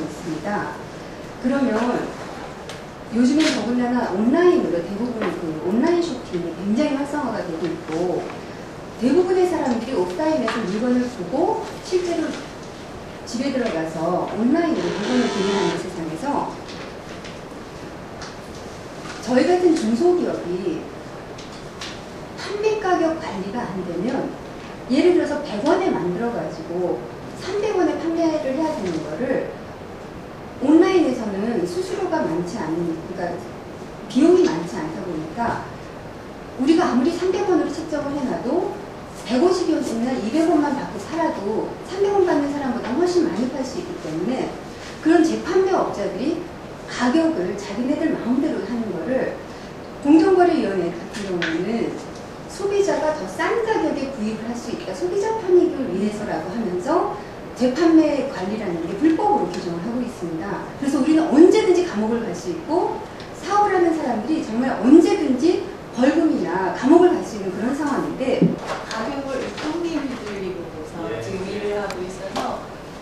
하고 있습니다. 그러면 요즘엔 더군다나 온라인으로 대부분 그 온라인 쇼핑이 굉장히 활성화가 되고 있고 대부분의 사람들이 오프라인에서 물건을 보고 실제로 집에 들어가서 온라인으로 물건을 구매하는 세상에서 저희 같은 중소기업이 판매 가격 관리가 안 되면 예를 들어서 100원에 만들어 가지고 300원에 판매를 해야 되는 거를 수수료가 많지 않은, 그러니까 비용이 많지 않다 보니까 우리가 아무리 300원으로 책정을 해놔도 150원이나 200원만 받고 살아도 300원 받는 사람보다 훨씬 많이 팔 수 있기 때문에 그런 재판매 업자들이 가격을 자기네들 마음대로 하는 거를 공정거래위원회 같은 경우는 소비자가 더 싼 가격에 구입을 할 수 있다. 소비자 편익을 위해서라고 하면서 재판매 관리라는 게 불법으로 규정을 하고 있습니다. 그래서 우리는 언제든지 감옥을 갈 수 있고 사업을 하는 사람들이 정말 언제든지 벌금이나 감옥을 갈 수 있는 그런 상황인데 가격을 손님이 들리고서 지금 일을 하고 있어서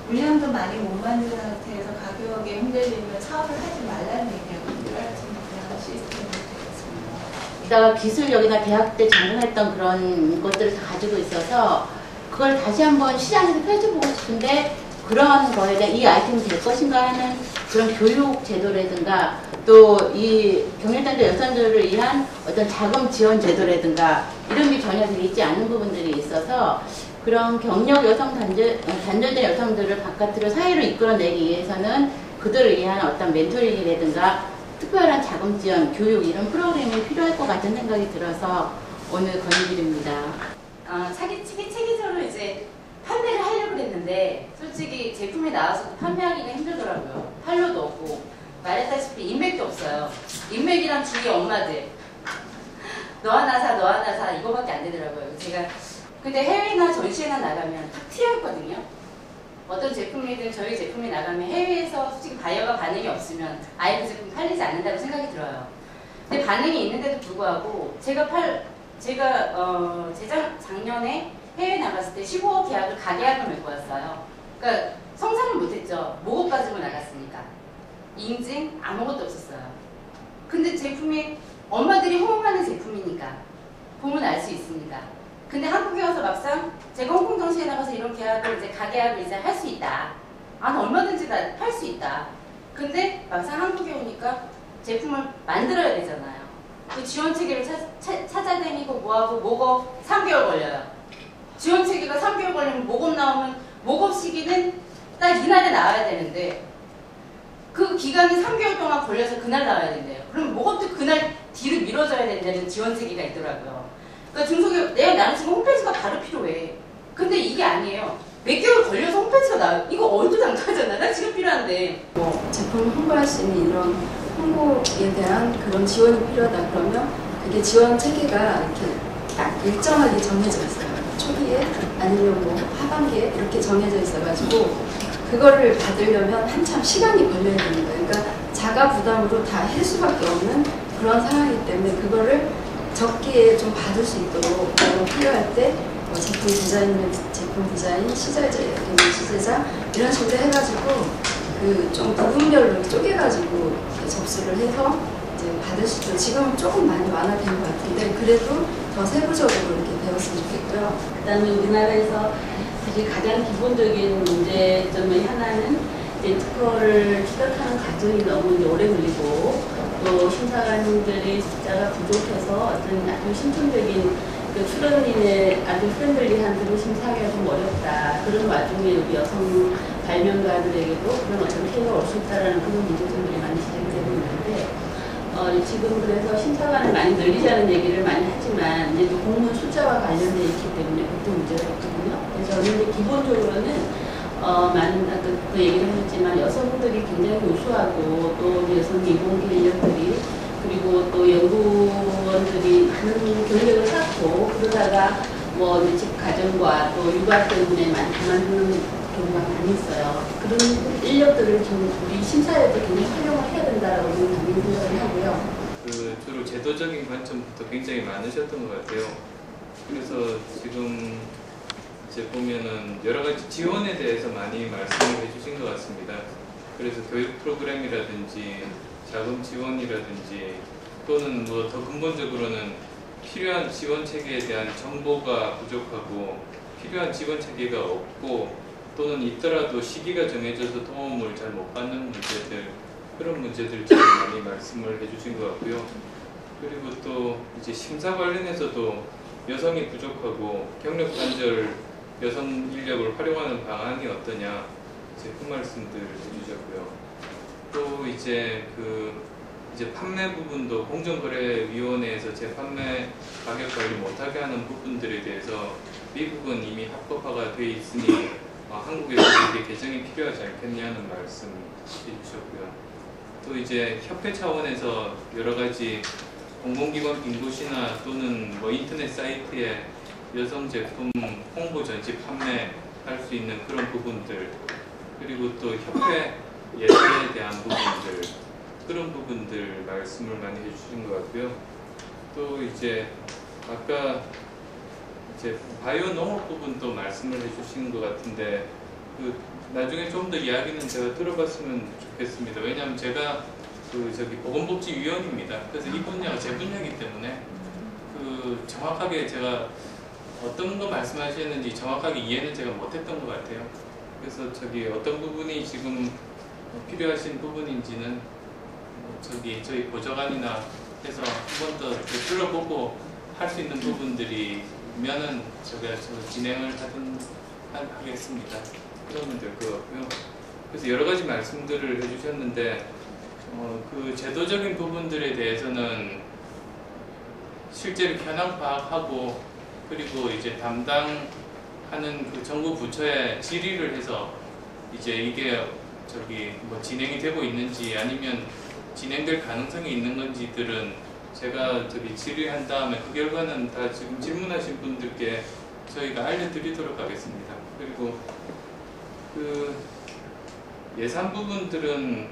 물량도 많이 못 만든 상태에서 가격에 흔들리면 사업을 하지 말라는 얘기하고 똑같은 그런 시스템이 되겠습니다. 이따가 기술 여기다 대학 때 전공했던 그런 것들을 다 가지고 있어서 그걸 다시 한번 시장에서 펼쳐보고 싶은데 그런 거에 대한 이 아이템이 될 것인가 하는 그런 교육 제도라든가 또 이 경력단절 여성들을 위한 어떤 자금 지원 제도라든가 이런 게 전혀 되어 있지 않는 부분들이 있어서 그런 경력 여성 단절, 어, 단절된 여성들을 바깥으로 사회로 이끌어내기 위해서는 그들을 위한 어떤 멘토링이라든가 특별한 자금 지원, 교육 이런 프로그램이 필요할 것 같은 생각이 들어서 오늘 건의드립니다. 어, 차기 치기 체계 이제 판매를 하려고 했는데 솔직히 제품이 나와서 판매하기가 힘들더라고요. 판로도 없고 말했다시피 인맥도 없어요. 인맥이랑 주위 엄마들 너 하나 사, 너 하나 사 이거밖에 안 되더라고요. 제가 근데 해외나 전시회나 나가면 탁 튀어있거든요. 어떤 제품이든 저희 제품이 나가면 해외에서 솔직히 바이어가 반응이 없으면 아예 그 제품 팔리지 않는다고 생각이 들어요. 근데 반응이 있는데도 불구하고 제가 팔 제가 어 재작 작년에 해외 나갔을 때 15억 계약을 가계약을 맺고 왔어요. 그러니까 성사를 못했죠. 목업 가지고 나갔으니까 인증 아무것도 없었어요. 근데 제품이 엄마들이 호응하는 제품이니까 보면 알 수 있으니까. 근데 한국에 와서 막상 제가 홍콩 정시에 나가서 이런 계약을 이제 가계약을 이제 할 수 있다. 아, 나 얼마든지 다 팔 수 있다. 근데 막상 한국에 오니까 제품을 만들어야 되잖아요. 그 지원 체계를 찾아다니고 뭐하고 목업 3개월 걸려요. 지원 체계가 3개월 걸리면 목업 나오면 목업 시기는 딱 이날에 나와야 되는데 그 기간이 3개월 동안 걸려서 그날 나와야 된대요. 그럼 목업도 그날 뒤로 미뤄져야 된다는 지원 체계가 있더라고요. 그러니까 중소기업 내가 나는 지금 홈페이지가 바로 필요해. 근데 이게 아니에요. 몇 개월 걸려서 홈페이지가 나와요. 이거 얼토당토하잖아. 나 지금 필요한데. 뭐 제품을 홍보할 수 있는 이런 홍보에 대한 그런 지원이 필요하다 그러면 그게 지원 체계가 이렇게 딱 일정하게 정해져 있어요. 초기에 아니면 뭐 하반기에 이렇게 정해져 있어가지고 그거를 받으려면 한참 시간이 걸려야 되는 거예요. 그러니까 자가 부담으로 다 할 수밖에 없는 그런 상황이기 때문에 그거를 적기에 좀 받을 수 있도록 필요할 때 뭐 제품 디자인이면 제품 디자인, 시제자, 시제자 이런 식으로 해가지고 그 좀 부분별로 쪼개가지고 접수를 해서 이제 있도록 지금은 조금 많이 완화된 것 같은데 그래도 더 세부적으로 이렇게 배웠으면 좋겠고요. 그다음에 우리나라에서 사실 가장 기본적인 문제점의 하나는 이제 특허를 취득하는 과정이 너무 오래 걸리고 또 심사관들의 숫자가 부족해서 어떤 아주 신청적인 그 출연인의 아주 프렌들리한 그런 심사하기가 좀 어렵다. 그런 와중에 우리 여성 발명가들에게도 그런 어떤 피해가 올 수 있다라는 그런 문제점들이 많이 있는데 어, 지금 그래서 심사관을 많이 늘리자는 얘기를 많이 하지만 이제 또 공무원 숫자와 관련되어 있기 때문에 그것도 문제가 있거든요. 그래서 저는 기본적으로는 어, 많은 아까 그 얘기를 하셨지만 여성들이 굉장히 우수하고 또 여성 이공계 인력들이 그리고 또 연구원들이 많은 경력을 쌓고 그러다가 뭐 이제 집 가정과 또 육아 때문에 그만두는 경우가 많이 있어요. 그런 인력들을 좀 우리 심사에도 굉장히 활용을 해야 된다라고 저는 당연히 생각을 하고요. 그 주로 제도적인 관점부터 굉장히 많으셨던 것 같아요. 그래서 지금 이제 보면은 여러 가지 지원에 대해서 많이 말씀을 해주신 것 같습니다. 그래서 교육 프로그램이라든지 자금 지원이라든지 또는 뭐 더 근본적으로는 필요한 지원 체계에 대한 정보가 부족하고 필요한 지원 체계가 없고 또는 있더라도 시기가 정해져서 도움을 잘 못 받는 문제들 그런 문제들 좀 많이 말씀을 해주신 것 같고요. 그리고 또 이제 심사 관련해서도 여성이 부족하고 경력 단절 여성 인력을 활용하는 방안이 어떠냐 이제 그 말씀들 해주셨고요. 또 이제 그 이제 판매 부분도 공정거래위원회에서 재판매 가격 관리 못하게 하는 부분들에 대해서 미국은 이미 합법화가 돼 있으니 어, 한국에서 이게 개정이 필요하지 않겠냐는 말씀 해주셨고요. 또 이제 협회 차원에서 여러 가지 공공기관 빙고시나 또는 뭐 인터넷 사이트에 여성 제품 홍보 전시 판매할 수 있는 그런 부분들 그리고 또 협회 예산에 대한 부분들 그런 부분들 말씀을 많이 해주신 것 같고요. 또 이제 아까 이제 바이오 농업 부분도 말씀을 해주신 것 같은데 그 나중에 좀 더 이야기는 제가 들어봤으면 좋겠습니다. 왜냐하면 제가 그 저기 보건복지위원입니다. 그래서 이 분야가 제 분야이기 때문에 그 정확하게 제가 어떤 거 말씀하시는지 정확하게 이해는 제가 못했던 것 같아요. 그래서 저기 어떤 부분이 지금 필요하신 부분인지는 뭐 저기 저희 보좌관이나 해서 한 번 더 들어보고 할 수 있는 부분들이 면은 제가 저 진행을 하든 하- 하겠습니다. 그러면 될것 같고요. 그래서 여러 가지 말씀들을 해주셨는데 어, 그 제도적인 부분들에 대해서는 실제로 현황 파악하고 그리고 이제 담당하는 그 정부 부처에 질의를 해서 이제 이게 저기 뭐 진행이 되고 있는지 아니면 진행될 가능성이 있는 건지들은 제가 저기 질의한 다음에 그 결과는 다 지금 질문하신 분들께 저희가 알려드리도록 하겠습니다. 그리고 그 예산 부분들은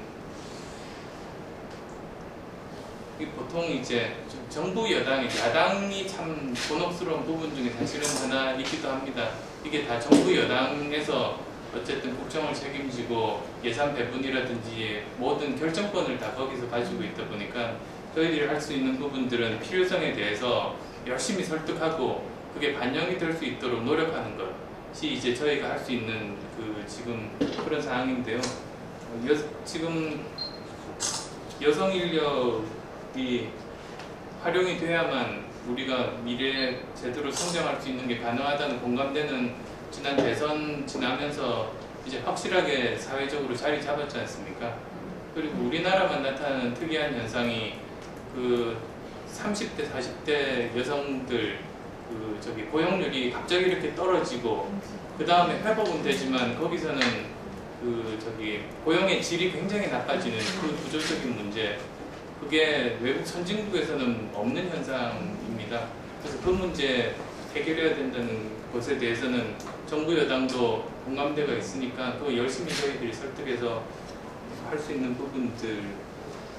이 보통 이제 좀 정부 여당이 야당이 참 곤혹스러운 부분 중에 사실은 하나 있기도 합니다. 이게 다 정부 여당에서 어쨌든 국정을 책임지고 예산 배분이라든지 모든 결정권을 다 거기서 가지고 있다 보니까 저희들이 할 수 있는 부분들은 필요성에 대해서 열심히 설득하고 그게 반영이 될 수 있도록 노력하는 것이 이제 저희가 할 수 있는 그 지금 그런 상황인데요. 어, 여, 지금 여성 인력이 활용이 돼야만 우리가 미래에 제대로 성장할 수 있는 게 가능하다는 공감대는 지난 대선 지나면서 이제 확실하게 사회적으로 자리 잡았지 않습니까? 그리고 우리나라만 나타나는 특이한 현상이 그 30대, 40대 여성들 그 저기 고용률이 갑자기 이렇게 떨어지고 그 다음에 회복은 되지만 거기서는 그 저기 고용의 질이 굉장히 나빠지는 그 구조적인 문제 그게 외국 선진국에서는 없는 현상입니다. 그래서 그 문제 해결해야 된다는 것에 대해서는 정부 여당도 공감대가 있으니까 그 열심히 저희들이 설득해서 할 수 있는 부분들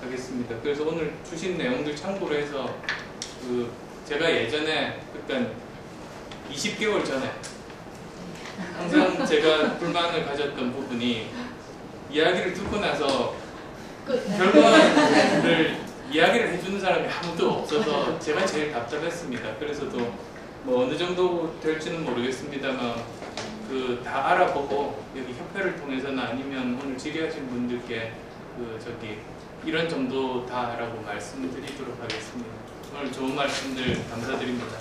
하겠습니다. 그래서 오늘 주신 내용들 참고로 해서 그 제가 예전에 그러니까 20개월 전에 항상 제가 불만을 가졌던 부분이 이야기를 듣고 나서 결과를 이야기를 해주는 사람이 아무도 없어서 제가 제일 답답했습니다. 그래서도 뭐 어느 정도 될지는 모르겠습니다만 그 다 알아보고 여기 협회를 통해서나 아니면 오늘 질의하신 분들께 그 저기 이런 정도다라고 말씀드리도록 하겠습니다. 오늘 좋은 말씀들 감사드립니다.